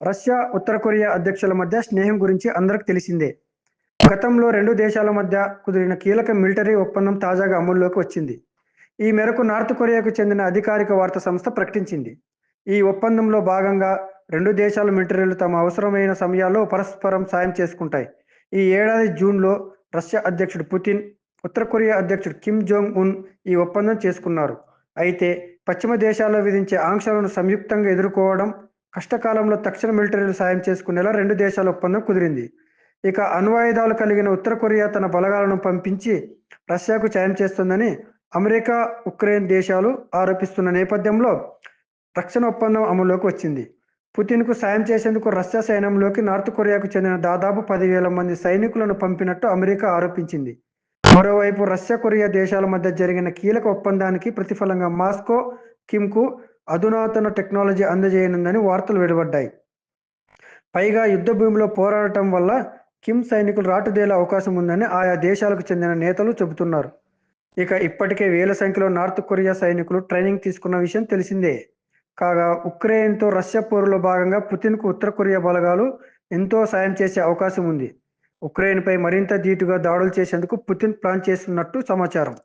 Russia ఉత్తర Korea అధ్యక్షుల మధ్య స్నేహం గురించి అందరికి తెలిసిందే. గతంలో రెండు దేశాల మధ్య కుదిరిన కీలక మిలిటరీ ఒప్పందం తాజాగా అమల్లోకి వచ్చింది. ఈ మేరకు నార్త్ కొరియాకు చెందిన అధికారిక వార్తా సంస్థ ప్రకటించింది. ఈ ఒప్పందంలో భాగంగా రెండు దేశాల మిలిటరీలు తమ అవసరమైన సమయాల్లో పరస్పరం సాయం చేసుకుంటాయి. ఈ ఏడాది జూన్లో రష్యా అధ్యక్షుడు పుతిన్ ఉత్తర కొరియా అధ్యక్షుడు కిమ్ జోంగ్ ఉన్ ఈ ఒప్పందం చేసుకున్నారు. అయితే పశ్చిమ దేశాల్లో విధించే ఆంక్షలను సంయుక్తంగా ఎదుర్కోవడం కష్టకాలంలో తక్షణ మిలిటరీలు సాయం చేసుకునేలా రెండు దేశాల ఒప్పందం కుదిరింది. ఇక అణ్వాయుధాలు కలిగిన ఉత్తర కొరియా తన బలగాలను పంపించి రష్యాకు సాయం చేస్తుందని అమెరికా ఉక్రెయిన్ దేశాలు ఆరోపిస్తున్న నేపథ్యంలో రక్షణ ఒప్పందం అమల్లోకి వచ్చింది. పుతిన్కు సాయం చేసేందుకు రష్యా సైన్యంలోకి నార్త్ కొరియాకు చెందిన దాదాపు పదివేల మంది సైనికులను పంపినట్టు అమెరికా ఆరోపించింది. మరోవైపు రష్యా కొరియా దేశాల మధ్య జరిగిన కీలక ఒప్పందానికి ప్రతిఫలంగా మాస్కో కిమ్కు అధునాతన టెక్నాలజీ అందజేయనుందని వార్తలు వెలువడ్డాయి. పైగా యుద్ధ భూమిలో పోరాడటం వల్ల కిమ్ సైనికులు రాటుదేలే అవకాశం ఉందని ఆయా దేశాలకు చెందిన నేతలు చెబుతున్నారు. ఇక ఇప్పటికే వేల సంఖ్యలో నార్త్ కొరియా సైనికులు ట్రైనింగ్ తీసుకున్న విషయం తెలిసిందే. కాగా ఉక్రెయిన్తో రష్యా పోరులో భాగంగా పుతిన్కు ఉత్తర కొరియా బలగాలు ఎంతో సాయం చేసే అవకాశం ఉంది ఉక్రెయిన్పై మరింత ధీటుగా దాడులు చేసేందుకు పుతిన్ ప్లాన్ చేస్తున్నట్టు సమాచారం.